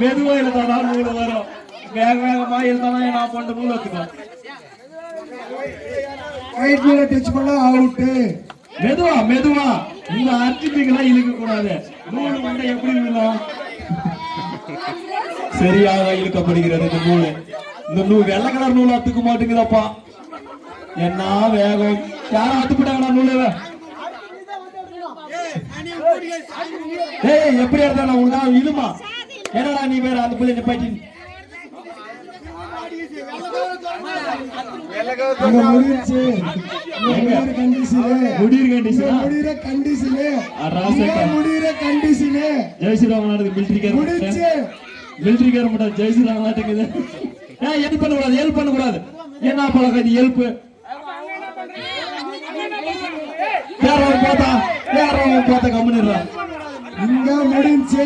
மெதுவா இழுத்தாடா நூல் வரும் வேக வேகமா இழுத்தானா நான் பண்ண நூல் வச்சுக்கோ ரைட் வீல டச் பண்ணா அவுட்டு மெதுவா மெதுவா இந்த அர்ஜென்டிங்களா இழுக்க கூடாது நூல் வந்து எப்படி விழும் சரியாக இழுக்கப்படுகிறது இந்த நூல். இந்த நூல் வெள்ளை கலர் நூல் அத்துக்க மாட்டேங்குதப்பா. என்ன வேகம்? யாரும் அத்துக்கிட்டாங்கடா நூல் ஏய் எப்படி இருந்தா உனக்கு இழுமா என்னடா நீ வேற அந்த பிள்ளை நிப்பாட்டி கண்டிஷனு முடியிரு கண்டிஷனா முடிகிற கண்டிஷனு முடிகிற கண்டிஷனு ஜெய் ஸ்ரீராம் நாட்டுக்கு மிலிட்டரி கேர் மிலிட்டரி கேர் மட்டும் ஜெய் ஸ்ரீராம் நாட்டுக்குது ஏன் ஹெல்ப் பண்ண கூடாது ஹெல்ப் பண்ண கூடாது என்ன பழக்கம் இது? ஹெல்ப் யாரும் பார்த்தா யாரும் பார்த்தா கம்முன்னு இங்க முடிஞ்சு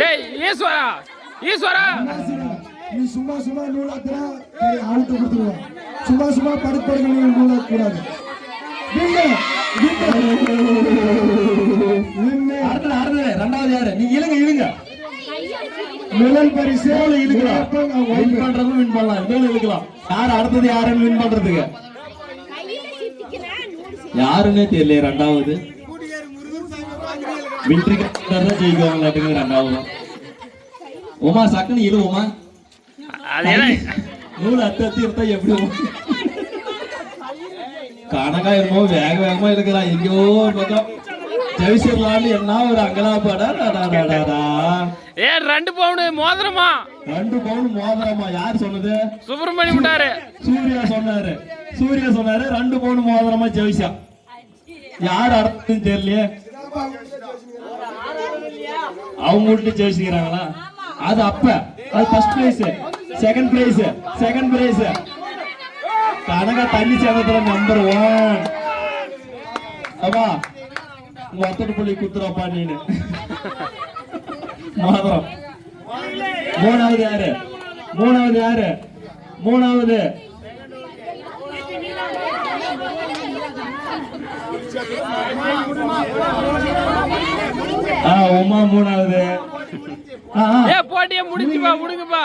டேய் ஈஸ்வரா ஈஸ்வரா. நீ சும்மா சும்மா நூலாத்துனா சரி அவுட்டு கொடுத்துருவோம் சும்மா சும்மா படுப்பு படுக்க நூலா கூடாது ரெண்டாவது யாரு? நீங்க இழுங்க இழுங்க. முதல் பரிசு. மேல இழுக்கலாம் வின். பண்றதும் வின் பண்ணலாம். மேல இழுக்கலாம். யார் அடுத்தது யாருன்னு வின் பண்றதுக்கு? யாருன்னே தெரியல ரெண்டாவது. கேர் தான் ஜெயிக்குவாங்களாட்டுங்க ரெண்டாவது. உமா சக்குன்னு இழு உமா. நூல் அத்து அத்து இருந்தா எப்படி கணக்கா என்னமோ வேக வேகமா இருக்கிறான் எங்கேயோ பக்கம். ஜெயிச்சிடலான்னு என்ன ஒரு அங்கலாப்பாடா டாடாடாடா. ஏ ரெண்டு பவுனு மோதிரமா? ரெண்டு பவுன் மோதிரமா. யார் சொன்னது? சுப்பிரமணியம் சூர்யா சொன்னாரு. சூர்யா சொன்னாரு ரெண்டு பவுன் மோதிரமா ஜெயிச்சா யார் அர்த்தம் தெரியலையே. அவங்க விட்டு ஜெயிச்சுக்கிறாங்களா? அது அப்ப. அது first prize second prize second prize Kanaka தண்ணி சேதத்துல நம்பர் ஒன் அப்பா ஒத்தட்டு புள்ளி குத்துறப்பா நீனு. மோதிரம் மூணாவது யாரு? மூணாவது யாரு? மூணாவது. உமா மூணாவது. ஏ போட்டியே முடிஞ்சுப்பா முடிங்கப்பா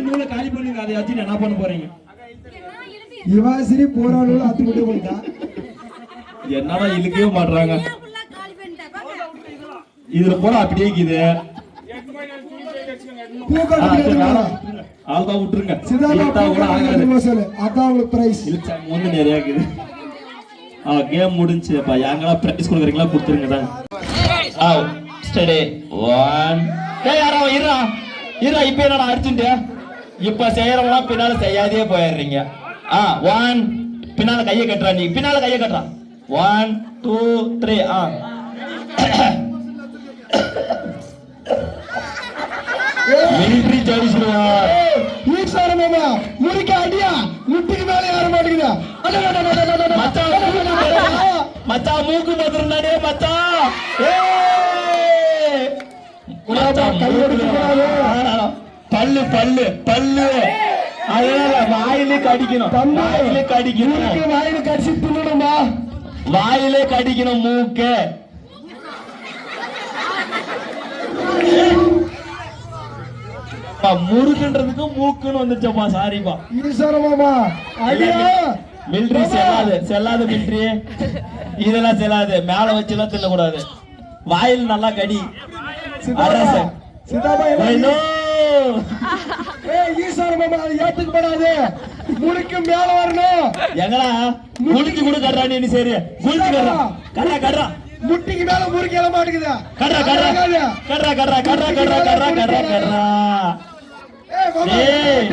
நூலை காலி பண்ணுங்க அதை வச்சு என்ன பண்ண போறீங்க யுவாசினி போற நூல் அத்து விட்டு போயிட்டா என்னடா இழுக்கவே மாட்றாங்க இதுல போல அப்படியே இருக்குது ஆள்தான் விட்டுருங்க அதான் உங்களுக்கு பிரைஸ் ஒண்ணு நிறைய இருக்குது கேம் முடிஞ்சுப்பா யாங்களா பிராக்டிஸ் கொடுக்குறீங்களா? கொடுத்துருங்க தான். ஆ ஸ்டடி ஒன் ஏ யாரா இருடா. இருடா இப்போ என்னடா அர்ஜென்ட் இப்ப செய்யறவங்களாம் பின்னால செய்யாதே போயிடுறீங்க. ஆ ஒன் பின்னால கையை கட்டுறா நீ. பின்னால கையை கட்டுறா. ஒன் டூ த்ரீ ஆ. மிலிட்ரி ஜெயிச்சிருவா ஈஸ்வர மாமா. முறிக்க அடியா. முட்டிக்கு மேலே யாரும் மாட்டேங்குதா? மச்சான் மச்சான் மூக்கு மதுரனடே மச்சான் பல்லு பல்லு பல்லு அதனால வாயிலே கடிக்கணும் வாயிலே கடிக்கணும் வாயில கடிச்சு தின்னணுமா வாயிலே கடிக்கணும் மூக்கு முருகுன்றதுக்கு மூக்குன்னு வந்துச்சப்பா சாரிப்பா ஈஸ்வரமாமா ஐயா மிலிட்ரி செல்லாது செல்லாது மிலிட்ரி இதெல்லாம் செல்லாது மேல வச்சு எல்லாம் தின்னக்கூடாது. வாயில் நல்லா கடி. மேல வரணும். எங்கடா? குளிச்சு கூட கட்டுறா நீ சரி. குளிச்சு கட்டுறா கட்டுறா கட்டுறா முட்டிக்கு மேல முறுக்கு கட்டுறா கட்டுறா கட்டுறா கட்டுறா கட்டுறா கட்டுறா கட்டுறா கட்டுறா கட்டுறா ஏய்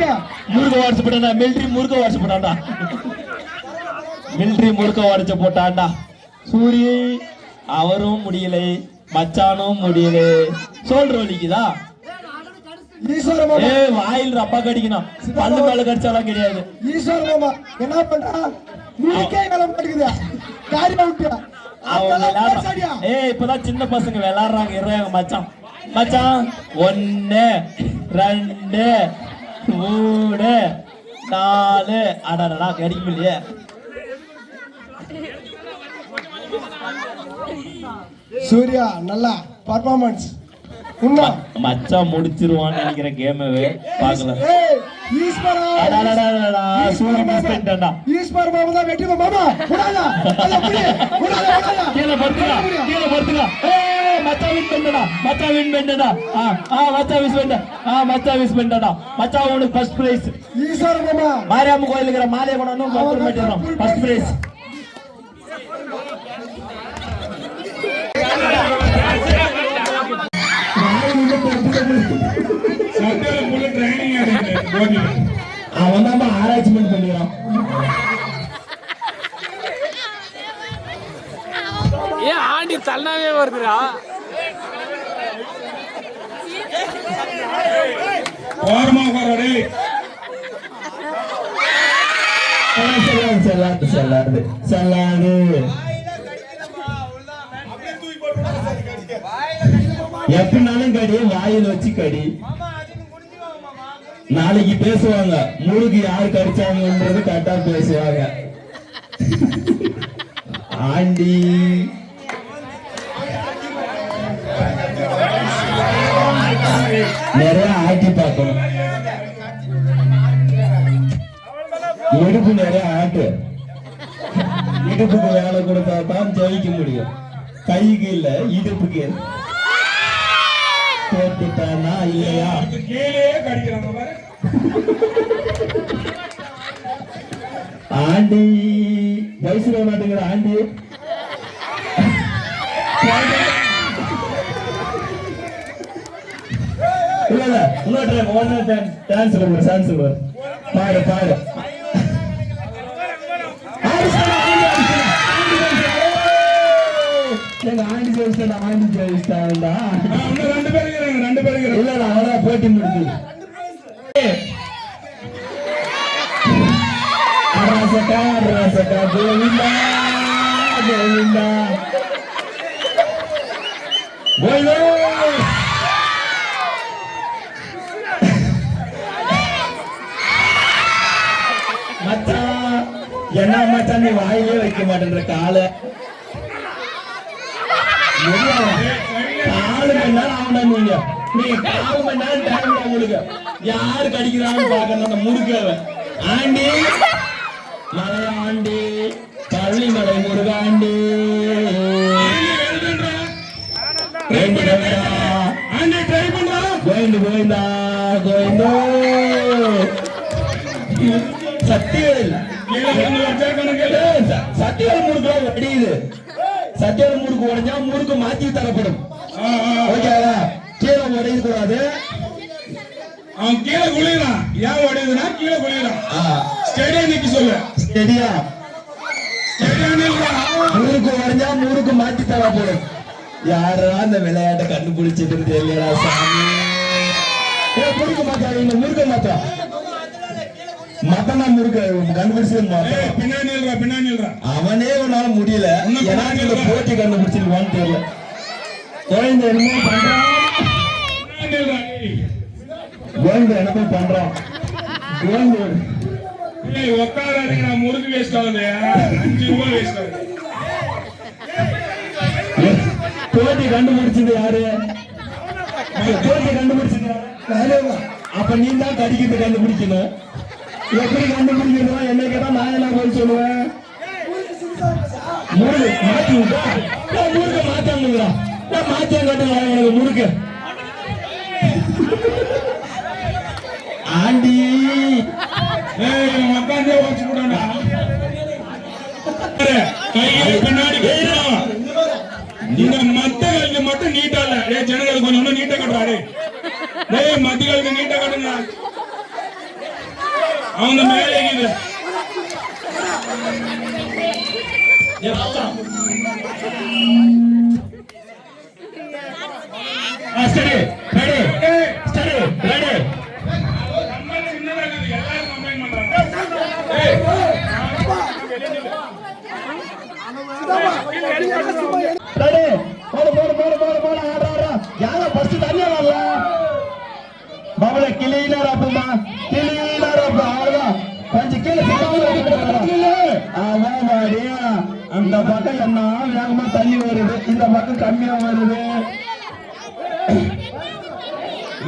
முருக உடச்சு போட்டாண்டா மிலிட்ரி முருக உடச்சு போட்டாண்டா மிலிட்ரி முருக உடச்சு போட்டாண்டா. சூரி அவரும் முடியலை மச்சானும் முடியல. சோல்ற வலிக்குதா? ஏய் வாயில் ரப்பா கடிக்கணும். பல்லு மேல கடிச்சாலாம் கிடையாது. ஈஸ்வர மாமா என்ன பண்றா? அப்பெல்லாம் விளையாடுறான் பேசாடியா? ஏய் இப்பதான் சின்ன பசங்க விளையாடுறாங்க. இருறாங்க மச்சான். மச்சான் ஒன்னு ரெண்டு மூணு நாலு. அடடா கிடைக்க முடியலையே சூர்யா நல்லா பர்ஃபார்மன்ஸ் மச்சான் முடிச்சிருவான்னு நினைக்கிற கேமவே தான் வெற்றி மாமா. கீழே படுத்துக்கா கீழே படுத்துக்கா ஏய் மச்சான் வின் பண்ணடா மச்சான் வின் பண்ணடா ஆ ஆ மச்சான் வின் பண்ண ஆ மச்சான் வின் பண்ணடா மச்சான் உனக்கு ஃபர்ஸ்ட் பிரைஸ் ஈஸ்வர் மாமா. மாரியாம்ம கோயிலுக்கு இருக்கிற மாலையை பண்ணிடுறோம் ஃபர்ஸ்ட் பிரைஸ் அவன் தான் ஆராய்ச்சிமெண்ட் பண்ணிடுறான் ஏன் ஆண்டி தள்ளாவே வருதுடா. ஓரமா உட்காரடி செல்லாது செல்லாது செல்லாது எப்படினாலும் கடி வாயில் வச்சு கடி. நாளைக்கு பேசுவாங்க. முழுகு யார் கடிச்சாங்கன்றது கரெக்டா பேசுவாங்க. ஆண்டி. நிறைய ஆட்டி பார்க்கணும். இடுப்பு நிறைய ஆட்டு. இடுப்புக்கு வேலை கொடுத்தா தான் ஜெயிக்க முடியும். கைக்கு இல்ல இடுப்புக்கு. போட்டுட்டானா இல்லையா கீழே கடிக்கிறாங்க பாரு. ஆண்டி வயசு வர மாட்டேங்கிற ஆண்டி. இல்ல இல்ல இன்னொரு டைம் ஒன் டைம் டான்ஸ் ஒரு சான்ஸ் ஒரு பாடு ரெண்டு ரெண்டு இல்ல போட்டி ரசக்கா ரசக்கா கோவிந்தா கோவிந்தா கோவிந்தா மச்சான் என்ன மச்சான் நீ வாயிலே வைக்க மாட்டேன்ற காலை நாலு மணி நேரம் ஆகணும் நீங்க நீங்க நாலு மணி நேரம் டைம் உங்களுக்கு யாரு கடிக்கிறான்னு பாக்கணும் அந்த ஆண்டி மலையாண்டி பள்ளிமலை முருகாண்டி ரெண்டு பேரா. ஆண்டி சத்தியவேல் சத்தியவேல் சத்தியவேல் முறுக்கு உடைஞ்சா முறுக்கு மாத்தி தரப்படும். ஓகேவா? கீழே உடையது கூடாது அவன் கீழே குளிக்கிறான். ஏன் உடையுதுன்னா கீழே ஆ, ஸ்டேடியம் நிக்க சொல்லு. ஸ்டேடியம் முறுக்கு உடைஞ்சா முறுக்கு மாத்தி தரப்படும். யாரா அந்த விளையாட்டை கண்டுபிடிச்சது தெரியலடா சாமி. முறுக்கு மாத்தாதீங்க முறுக்க மாத்தா. கண்டுபிடிச்சது ஏய் மாத்தா பின்னாடி பின்னாடி அவனே உன்னால முடியல. இந்த போட்டி கண்டுபிடிச்சிருவான்னு தெரியல. கோவிந்த என்னமோ பண்றான். கோவிந்த என்னமோ பண்றான் கோவிந்த. ஏய் உட்காராதீங்க நான் முறுக்கு வேஸ்ட் ஆகுது. அஞ்சு ரூபாய் வேஸ்ட் ஆகுது. போட்டி கண்டுபிடிச்சது யாரு? போட்டி கண்டுபிடிச்சது யாரு? அப்ப நீ தான் கடிக்கிறது கண்டுபிடிக்கணும். எப்படி கண்டுபிடிக்கணும்? என்ன கேட்டா நான் என்ன போய் சொல்லுவேன்? முருகு மாத்தி விட்டா. ஏய், முருக மாத்தாங்களா மாத்தியா கட்டுங்களா எனக்கு முருகு ஆண்டி. ஏய் இவன் உட்காந்தே உடச்சு போட்டான்டா. கையை பின்னாடி இந்த மத்த காலுக்கு மட்டும் நீட்டா இல்ல ஏய் ஜனங்களுக்கு கொஞ்சம் நீட்டா கட்டுறா ஏய் டேய் நீட்டா கட்டுங்க அவங்க மேலே இருக்குது ஏய், மச்சான். ஆ, சரி ரெடி ஏய் சரி ரெடி நம்ம சின்னதா இருக்குது. ಸರಿ ರೆಡಿ பண்றாங்க ஏய் ரெடி போடு போடு போடு போடு போடு. ஆடுறா ஃபர்ஸ்ட் வரல. கிளீனர் அப்பமா கிளீனர் அந்த பக்கம் என்ன? வேகமா தண்ணி வருது. இந்த பக்கம் கம்மியா வருது.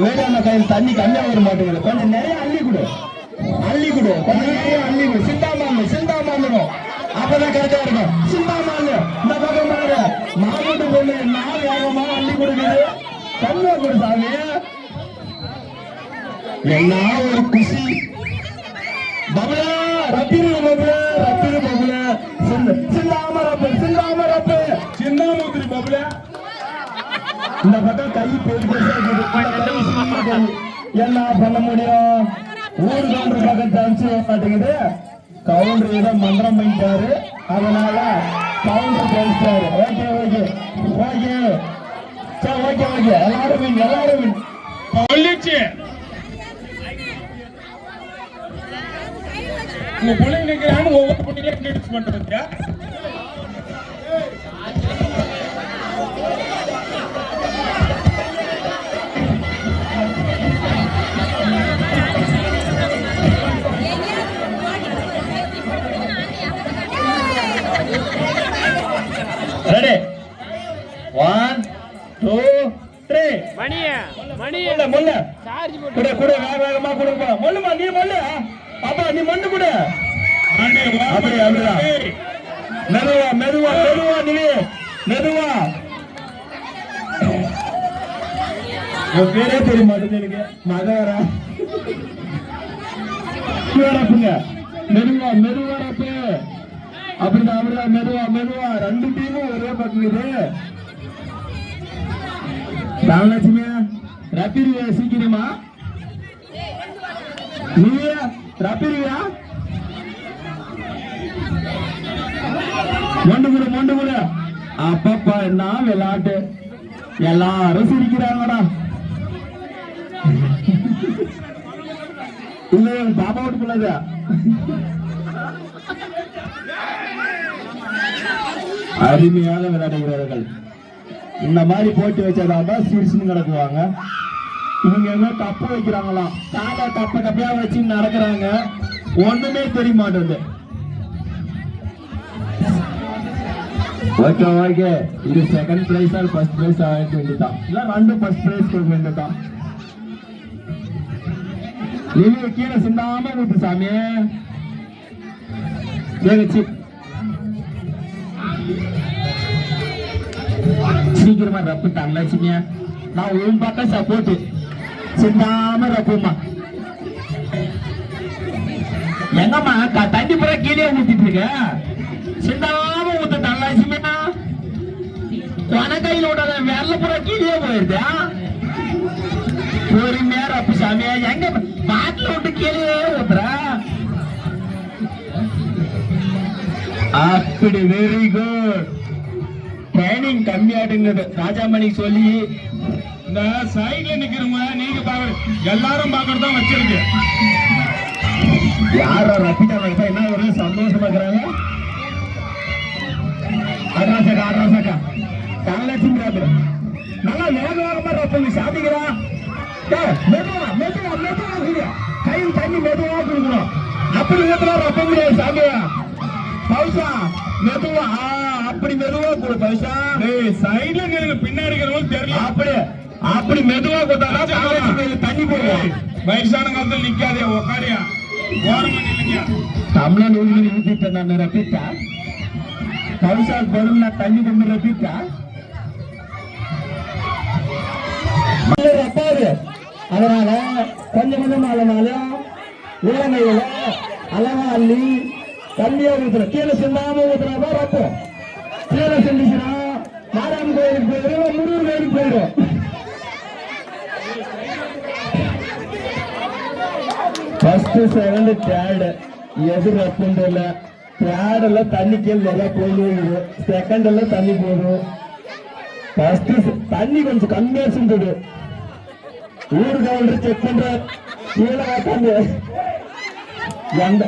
வேடாம கையில் தண்ணி கம்மியா வர மாட்டேங்குது. கொஞ்சம் நிறைய அள்ளி கொடு. அள்ளி கொடு. கொஞ்சம் நிறைய அள்ளி கொடு. சிந்தா சிந்தாமான்னு அப்பதான் கரெக்டா இருக்கும். மாலு இந்த பக்கம் பாரு. மாமூட்டு பொண்ணு நான் வேகமா அள்ளி கொடுக்குது. கம்மியா கொடு சாமி. என்ன ஒரு குசி. பபலா ரத்திரு பபுலா ரத்திரு பபுலா சிந்த சிந்தாம ரப்பு சிந்தாம ரப்பு சிந்தாமூத்திரி பபுல இந்த பக்கம் கை பெரிய பெருசா என்ன பண்ண முடியும்? ஊர் கவுண்டர் பக்கம் சான்ஸ் மாட்டேங்குது. கவுண்டர் ஏதோ மந்திரம் பண்ணிட்டாரு. அதனால கவுண்டர் பேசிட்டாரு. Okay okay. ஓகே. சரி ஓகே ஓகே. எல்லாரும் win, எல்லாரும் சொல்லிச்சு. உங்க பிள்ளைங்க நிக்கிறான்னு ஒவ்வொரு பொண்ணுங்களே இன்ட்ரடியூஸ் பண்றது நீயா மொண்டு கூட மொண்டு கூட. அப்பப்பா என்ன விளையாட்டு? எல்லாரும் சிரிக்கிறாங்கடா. இல்ல பாபா பாப்பா விட்டுக்குள்ளது அருமையாக விளையாடுகிறார்கள். இந்த மாதிரி போட்டி வச்சதாதான் சிரிச்சுன்னு கிடக்குவாங்க இவங்க என்ன கப்ப வைக்கிறாங்களாம் தாத்தா கப்ப கப்பையா வச்சு நடக்கிறாங்க. ஒண்ணுமே தெரிய மாட்டேங்குது. Okay okay. இது second prize or first prize ஆக வேண்டியதான் இல்ல ரெண்டு ஃபர்ஸ்ட் பிரைஸ் கொடுக்க வேண்டியதான் நீங்க கீழே சிந்தாம ஊத்து சாமி. ஏகச்சி சீக்கிரமா ரப்பு தங்கச்சிங்க நான் உன் பக்கம் சப்போர்ட் சிந்தாம ரப்புமா எங்கம்மா க- தண்ணி பூரா கீழே ஊத்திட்டு இருக்க. சிந்தாம ஊத்த தங்கச்சிமியா கொன கையில விடாத விரல பூரா கீழே போயிருதா? பொறுமையா ரப்பு சாமியா எங்க பாட்டில் விட்டு கீழே ஊத்துற? அப்படி வெரி குட் ட்ரைனிங் கம்மியாடுங்கிறது ராஜாமணி சொல்லி இந்த சைடுல நிக்கிறவங்க நீங்க பாக்குற எல்லாரும் பாக்குறது வச்சிருக்கு. யாரோ வைப்பா என்ன ஒரு சந்தோஷமா இருக்கிறாங்க? அட்ராசக்கா அட்ராசக்கா தனலட்சுமி நல்லா வேக வேகமா ரப்பங்க சாப்பிக்கிறா மெதுவா மெதுவா மெதுவா குடியா கையில் தண்ணி மெதுவா குடிக்கணும். அப்படி ஊத்துறா ரப்ப முடியாது சாமியா பவுசா மெதுவா அப்படி மெதுவா கொடு பவுசா. டேய் சைடுல நின்னு பின்னாடி இருக்கிறவங்க தெரியல. அப்படி அப்படி மெதுவா கொடுத்தாதான் தண்ணி போகும் வயசான காலத்துல நிக்காதே உக்காரியா? தமிழன் ஊத்திட்டேன் நான் ரப்பிட்டா கவிசால் பொருள் நான் தண்ணி கொண்டு ரப்பிட்டா ரப்பாரு அதனால கொஞ்சம் கொஞ்சம் ஆளுனாலும் இளமையில அழகா அள்ளி தண்ணியா ஊத்துற கீழே சிந்தாம ஊத்துறாதான் ரப்பம் கீழே சிந்திச்சுனா மாராம கோயிலுக்கு போயிடும் முருகர் கோயிலுக்கு போயிடும். ஃபர்ஸ்ட் செகண்ட் தேர்ட் எது ரப்புன்றல தேர்ட்ல தண்ணி கீழே நிறைய போயிடுது செகண்ட்ல தண்ணி போடும் ஃபர்ஸ்ட் தண்ணி கொஞ்சம் கம்மியா சிந்துடு ஊர் கவுண்டர் செக் பண்ற கீழே உட்காந்து எந்த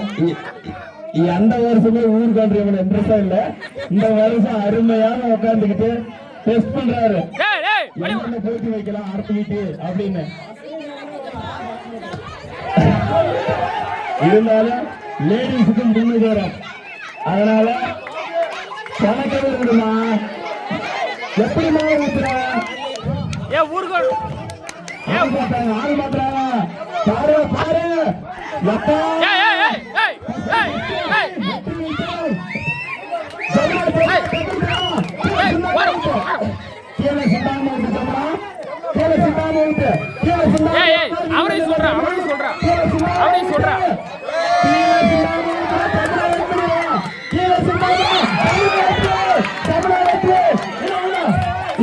எந்த வருஷமே ஊர் கவுண்டர் இவன் இன்ட்ரெஸ்டா இல்ல. இந்த வருஷம் அருமையான உட்காந்துக்கிட்டு டெஸ்ட் பண்றாரு. என்ன போட்டி வைக்கலாம் அடுத்த வீட்டு அப்படின்னு. இருந்தாலும் லேடிஸுக்கும் முன்னுக்கு வரும் அதனால கணக்கவே இருக்குமா எப்படிமா ஊத்துற? ஏ ஊருக்கு ஆள் மாட்டாங்க ஆள் மாட்டாங்க பாரு பாரு. எப்பா ஏய் ஏய் ஏய் ஏய் ஏய் ஏய் ஏய் வரும் கீழே சிந்தாம ஊத்து சமரா கீழே சிந்தாம ஊத்து கீழே சிந்தாம ஏய் ஏய் அவரையும் சொல்றான் அவரையும் சொல்றான் அவரையும் சொல்றான் கீழே சிந்தாம ஊத்து சமரா எடுத்துருவா கீழே சிந்தாம சமரா எடுத்து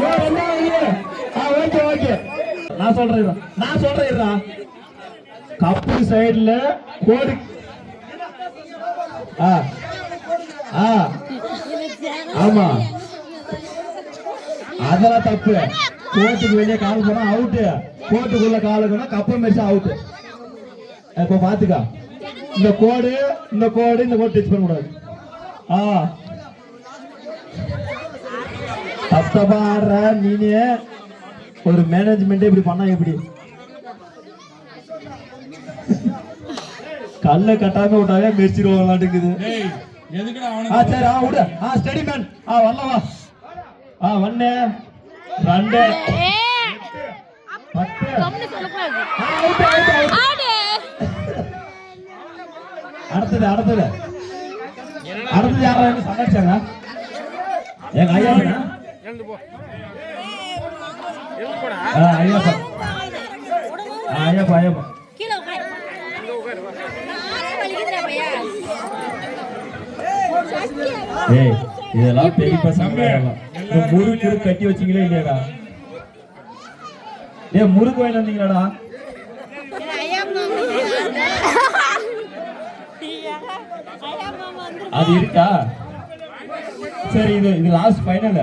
ஏய் என்ன இது ஆ ஓகே ஓகே நான் சொல்றேன் நான் சொல்றேன் கப்பு சைடுல கோடி ஆமா. அதெல்லாம் தப்பு. கோட்டுக்கு வெளியே கால் போனா அவுட்டு கோட்டுக்குள்ள கால் போனா கப்ப மெரிச்சா அவுட்டு இப்ப பாத்துக்கா. இந்த கோடு இந்த கோடு இந்த கோடு டச் பண்ண கூடாது ஆ தப்பா நீனே. ஒரு மேனேஜ்மெண்ட் இப்படி பண்ணா எப்படி? கல்ல கட்டாம விட்டாவே மெரிச்சிருவாங்களாட்டுக்குது ஆ சரி ஆ விடு. ஆ ஸ்டடி மேன் ஆ வரல வா. ஆ ஒன்னு ரெண்டு. பத்து. அடுத்தது அடுத்தது. அடுத்தது யாரா? என்ன சமாளிச்சாங்க எங்க ஐயா ஐயாப்பா. ஆ, ஐயாப்பா ஐயாப்பா. ஏய் இதெல்லாம் பெரிய பசங்க முறுக்கு முறுக்கு கட்டி வச்சீங்களே இல்லையாடா? ஏய் முறுக்கு வாங்கி வந்தீங்களாடா? அது இருக்கா? சரி இது இது லாஸ்ட் ஃபைனல்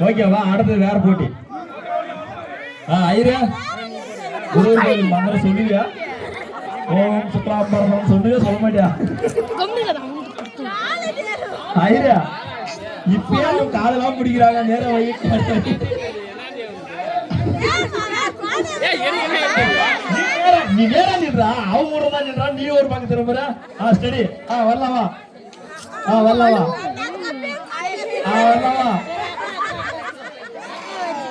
ஓகேவா அடுத்தது வேற போட்டி. ஐயா குருவர் கோயில் மந்திரம் சொல்லுவியா? ஓம் சுக்லாம்பரம் சொல்லுவியா சொல்ல மாட்டியா? ஐயா இப்பயே அவங்க காலெல்லாம் பிடிக்கிறாங்க நேரம் வை நீ நேரா நீ நேரா நின்றா அவன் கூட தான் நின்றா நீ ஒரு பக்கம் திரும்புற ஆ ஸ்டடி ஆ வரலாமா ஆ வரலாம் ஆ வரலாமா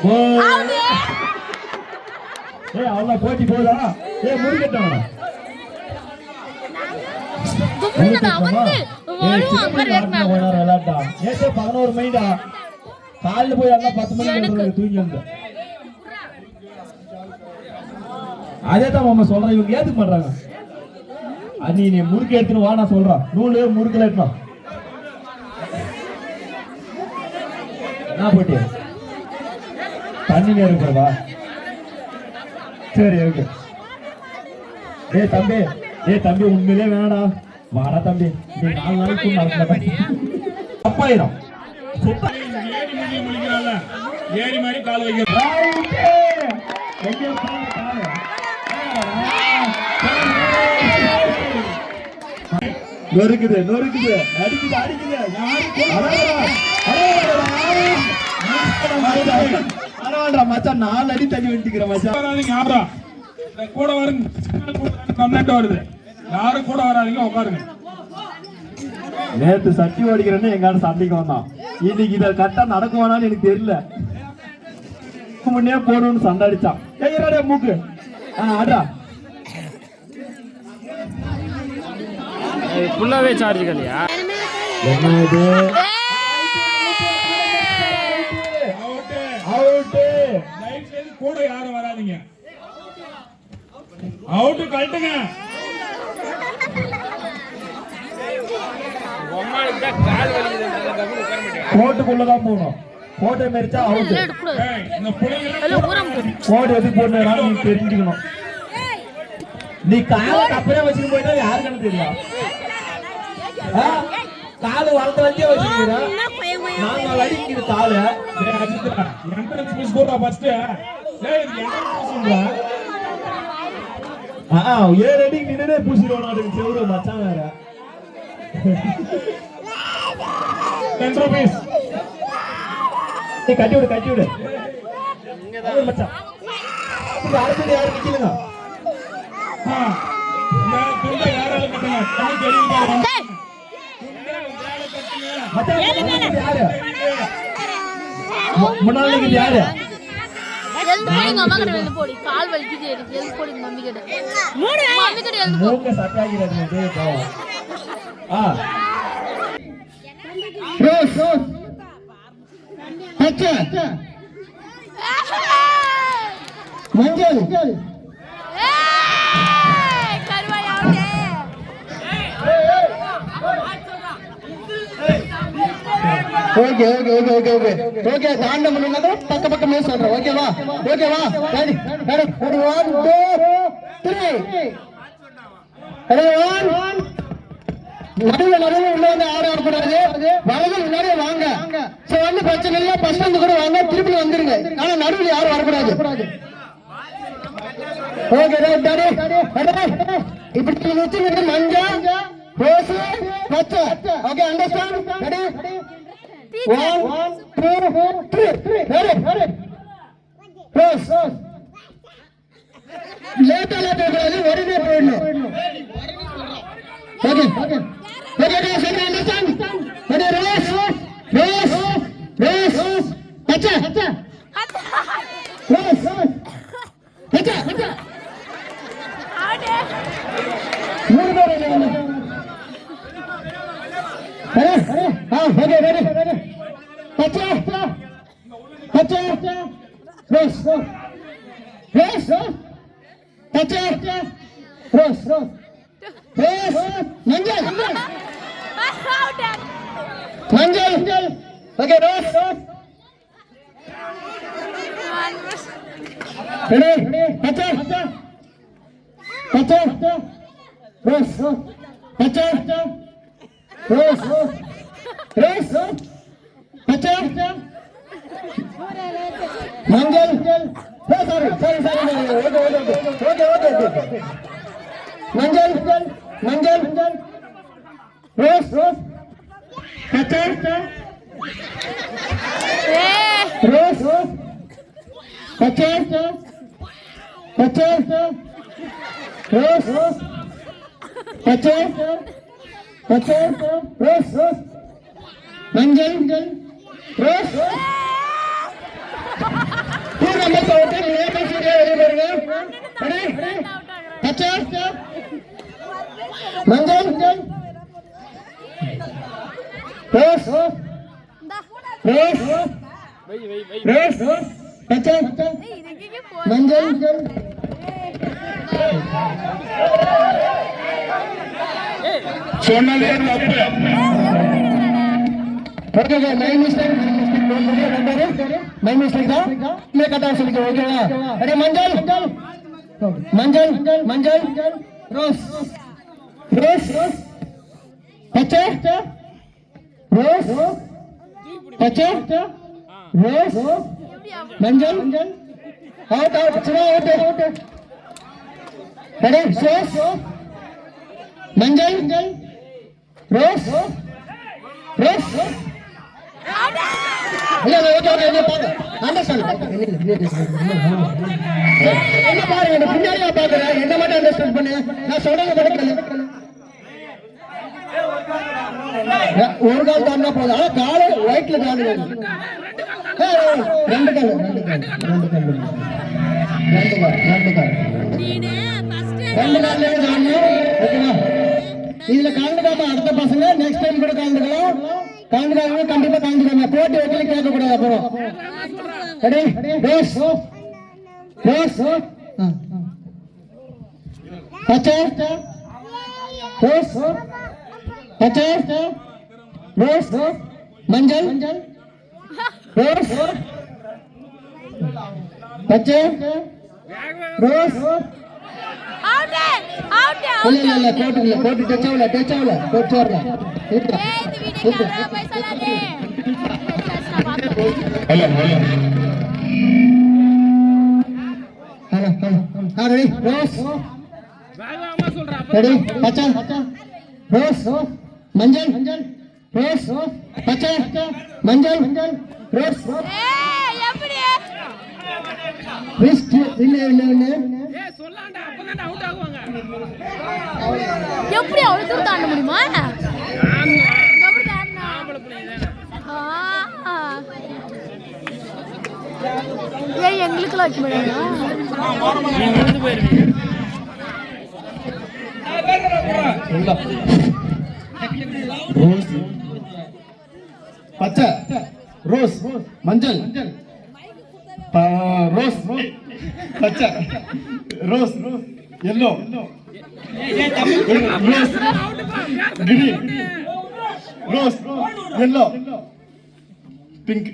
ஓ. ஏய் அவ்வளோ போட்டி போதா? ஏய் முடிக்கட்டவனா பதினோரு மைண்டா? காலைல போய் எல்லாம் பத்து மணிக்கு தூங்கி வந்து. அதே தான் மாமா சொல்றேன். இவங்க ஏத்துக்க மாட்டாங்க நீ நீ முறுக்கு எடுத்துன்னு வா நான் சொல்றேன். நூலு முறுக்குல எடுத்துனோம் என்ன போட்டி? தண்ணி நேரம் சரி ஓகே டேய் தம்பி. டேய் தம்பி உண்மையிலே வேணாம் வாடா தம்பி. நீ நாலு நாளைக்கு நடக்க மாட்டேன் தப்பாயிரும் சுத்தம் ஏரி மாதிரி காலு? நொறுக்குது நொறுக்குது. அடிக்குது. அடிக்குது பரவாயில்ல மச்சான் நாலு அடி தள்ளி விட்டுக்கிற மச்சான். இந்த கூட வருங்க கம்ப்ளைண்ட் வருது. யாரும் கூட வராதீங்க உட்காருங்க. நேத்து சட்டி ஓடிக்கிறேன்னு எங்கான சண்டைக்கு வந்தான். இன்னைக்கு இதை கரெக்டா நடக்குவானான்னு எனக்கு தெரியல. முன்னே போடணும்னு சண்டை அடிச்சான் ஏய் மூக்கு. ஆ ஆடா ஃபுல்லாவே சார்ஜ் கல்லையா என்ன இது அவுட்டு அவுட்டு தயவு செய்து கூட யாரும் வராதீங்க. அவுட்டு கழட்டுங்க. கோட்டுக்குள்ளதான் போகணும். கோட்டை மெரிச்சா அவுட்டு இந்த கோடு எதுக்கு போடணும் நீ தெரிஞ்சுக்கணும். நீ காலை கப்பரே வச்சுட்டு போயிட்டா யாருக்குன்னு தெரியும்? ஆ? காலு வளர்த்து வச்சே வச்சுக்கிறா என்ன பையன் பையன் நாலு நாள் அடிக்குது காலு entrance fees ஏழு அடிக்கு நின்னுட்டே பூசிடுவோம் அதுக்கு செவ்வறு மச்சான் வேற 10 rupees. நீ கட்டி விடு கட்டி விடு மச்சான் அடுத்தது யாரு நிக்கலுங்க முன்னாள் யாரு எழுந்து போடி எங்க அம்மா கிட்ட எழுந்து போடி. கால் வலிக்குது. எனக்கு எழுந்து போடி மம்மி கிட்ட. மூணு மம்மி கிட்ட எழுந்து போ. மூக்க சட்டாகிறது இது பாவம். ஆ. ரோஸ் ரோஸ் பச்சை. மஞ்சள். Okay okay okay okay okay. Okay தாண்ட முடியலன்னா பக்க பக்கமே சொல்றேன். ஓகேவா ஓகேவா ready ready ready one two three ready one உள்ள வந்து ஆட ஆடக்கூடாது வரது முன்னாடியே வாங்க. சோ வந்து பிரச்சனை இல்ல. பஸ் வந்து கூட வாங்க. திருப்பி வந்துருங்க. ஆனா நடுவில் யாரும் வரக்கூடாது. ஓகே ரைட் டாடி இப்படி வச்சு மஞ்சள் ரோஸ் பச்சை. Okay understand ready One, two, three. Ready? Ready? Rose. லேட்டா லேட்டா கூடாது உடனே போயிடணும் okay okay okay rose okay understand ready rose rose rose பச்சை பச்சை ரோஸ் பச்சை பச்சை ஆவுதே. மூணு பேர் என்ன ரெடி ஆ ஓகே ரெடி ரெடி பச்சை பச்சை ரோஸ் ரோஸ் ரோஸ் பச்சை ரோஸ் ரோஸ் ரோஸ் மஞ்சள் ஆவுதே. மஞ்சள் மஞ்சள் ஓகே ரோஸ் ரோஸ் ரெடி பச்சை பச்சை ரோஸ் ரோஸ் பச்சை ரோஸ் ரோஸ் ரோஸ் பச்சை மஞ்சள் sorry sorry sorry okay okay okay okay okay மஞ்சள் மஞ்சள் மஞ்சள் ரோஸ் ரோஸ் பச்சை ஏய், ரோஸ் ரோஸ் பச்சை பச்சை ரோஸ் ரோஸ் பச்சை பச்சை ரோஸ் ரோஸ் மஞ்சள் ரோஸ் பூரா மொத்தம் விட்டு லேபர் சீரியா வெளியே பாருங்க ரெடி பச்சை மஞ்சள் ரோஸ் இந்தா. ரோஸ் வை வை வை ரோஸ் பச்சை ஏய், இது எங்கேயோ போகுது. மஞ்சள் சொன்னதே தப்பு okay okay my mistake my mistake தான் ரோஸ் பச்சை ரோஸ் பச்சை ரோஸ் மஞ்சள் அவுட் அவுட் சும்மா அவுட் ரெடி சோஸ் மஞ்சள் ரோஸ் ரோஸ் இல்ல ஓகே ஓகே இல்ல பாரு அண்டர்ஸ்டாண்ட் என்ன பாருங்க இந்த பின்னாடியா பாக்குறேன் என்ன மட்டும் அண்டர்ஸ்டாண்ட் பண்ணு நான் சொல்றது படிக்கல ஒரு கால் தாண்டா போதும். ஆனா காலை ஒயிட்ல தாண்டு ரெண்டு கால் ரெண்டு கால் ரெண்டு கால் ரெண்டு கால். ரெண்டு கால் ரெண்டு கால்ல தாண்டணும் ஓகேவா? இதுல கலந்துக்காம அடுத்த பசங்க. நெக்ஸ்ட் டைம் கூட கலந்துக்கலாம். கலந்துக்காம கண்டிப்பா கலந்துக்காங்க. போட்டி வைக்கல கேட்க கூடாது அப்புறம் ரெடி பேஸ் பேஸ் பச்சை? பேஸ் பச்சை ரோஸ் மஞ்சள் ரோஸ் பச்சை ரோஸ் ஆவுதே, ஆவுதே, இல்ல ஆவுதே. இல்ல இல்ல போட்டு இல்ல போட்டு டச் ஆகல டச் ஆகல போட்டு வரலாம் ஏய், இந்த வீட்டுக்கு யாரா போய் சொல்லாதே. நான் மஞ்சள். ரோஸ். பச்சை. மஞ்சள். ரோஸ். ரிஸ்க். இல்ல எப்படி அவ்வளவு முடியுமா? ஏய் எங்களுக்குலாம் வைக்க முடியாது? ரோஸ் பச்சை ரோஸ் மஞ்சள் ப- ரோஸ் பச்சை rose yellow rose green rose yellow pink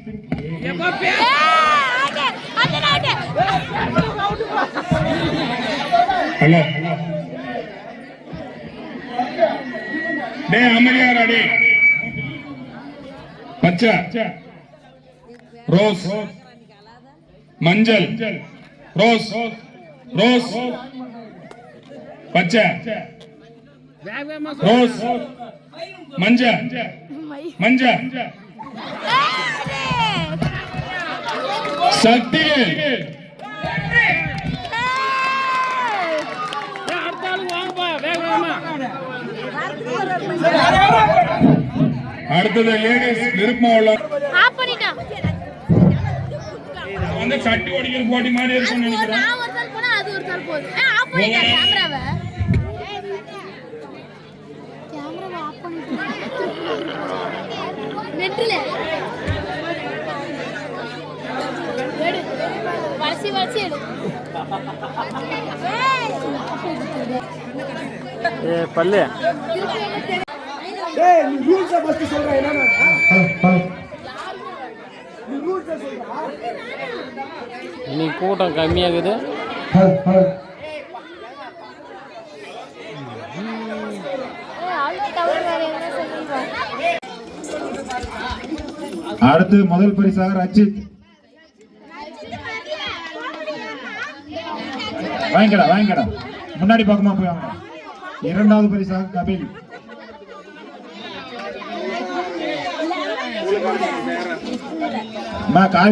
டே டேய் அமைதியாரா டேய் பச்சை. ரோஸ். மஞ்சள். ரோஸ். ரோஸ். பச்சை. ரோஸ். மஞ்சள். மஞ்சள். சக்தி. அடுத்த ஆளுக்கு வாங்கப்பா வேக வேகமா. அடுத்தது லேடிஸ் விருப்பம் உள்ள வந்து சட்டி ஒடிக்கிற போட்டி மாதிரி இருக்கும்னு ஒரு நினைக்கிறேன். நான் ஒரு சால் ஏ பல்லு இன்னைக்கு கூட்டம் கம்மியாகுது அவ்வளோ டவர் வேற என்ன சொல்லுவா அடுத்து முதல் பரிசாக ரஞ்சித். வாங்கிக்கடா வாங்கிக்கடா. முன்னாடி பக்கமா போய் வாங்க இரண்டாவது பரிசாக கபில். அம்மா, காவி